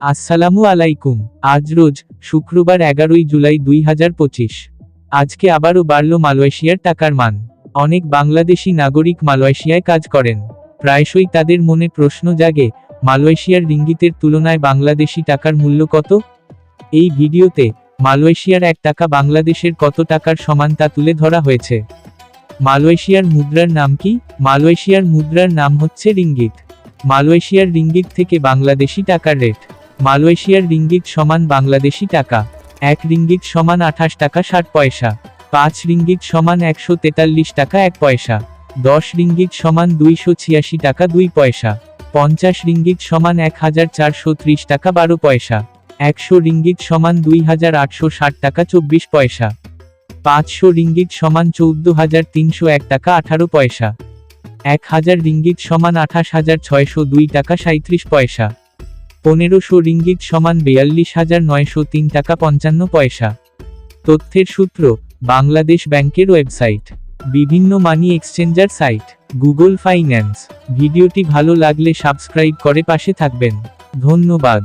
আসসালামু আলাইকুম। আজ রোজ, শুক্রবার এগারোই জুলাই দুই হাজার পঁচিশ। আজকে আবারও বাড়ল মালয়েশিয়ার টাকার মান। অনেক বাংলাদেশি নাগরিক মালয়েশিয়ায় কাজ করেন। প্রায়শই তাদের মনে প্রশ্ন জাগে, মালয়েশিয়ার রিঙ্গিতের তুলনায় বাংলাদেশি টাকার মূল্য কত? এই ভিডিওতে, মালয়েশিয়ার এক টাকা বাংলাদেশের কত টাকার সমান তা তুলে ধরা হয়েছে। মালয়েশিয়ার মুদ্রার নাম কি? মালয়েশিয়ার মুদ্রার নাম হচ্ছে রিঙ্গিত। মালয়েশিয়ার রিঙ্গিত থেকে বাংলাদেশি টাকার রেট। মালয়েশিয়ার রিঙ্গিত সমান বাংলাদেশি টাকা, এক রিঙ্গিত সমান আঠাশ টাকা ষাট পয়সা, পাঁচ রিঙ্গিত সমান একশো তেতাল্লিশ টাকা এক পয়সা, দশ রিঙ্গিত সমান দুইশো ছিয়াশি টাকা দুই পয়সা, পঞ্চাশ রিঙ্গিত সমান এক হাজার চারশো ত্রিশ টাকা বারো পয়সা, একশো রিঙ্গিত সমান দুই হাজার আটশো ষাট টাকা চব্বিশ পয়সা, পাঁচশো রিঙ্গিত সমান চৌদ্দ হাজার তিনশো এক টাকা আঠারো পয়সা, এক হাজার রিঙ্গিত সমান আঠাশ হাজার ছয়শো দুই টাকা সাঁত্রিশ পয়সা। পনেরোশো রিঙ্গিত সমান বিয়াল্লিশ হাজার নয়শো তিন টাকা পঞ্চান্ন পয়সা। তথ্যের সূত্র, বাংলাদেশ ব্যাংকের ওয়েবসাইট। বিভিন্ন money exchanger site, Google finance. ভিডিওটি ভালো লাগলে সাবস্ক্রাইব করে পাশে থাকবেন। ধন্যবাদ।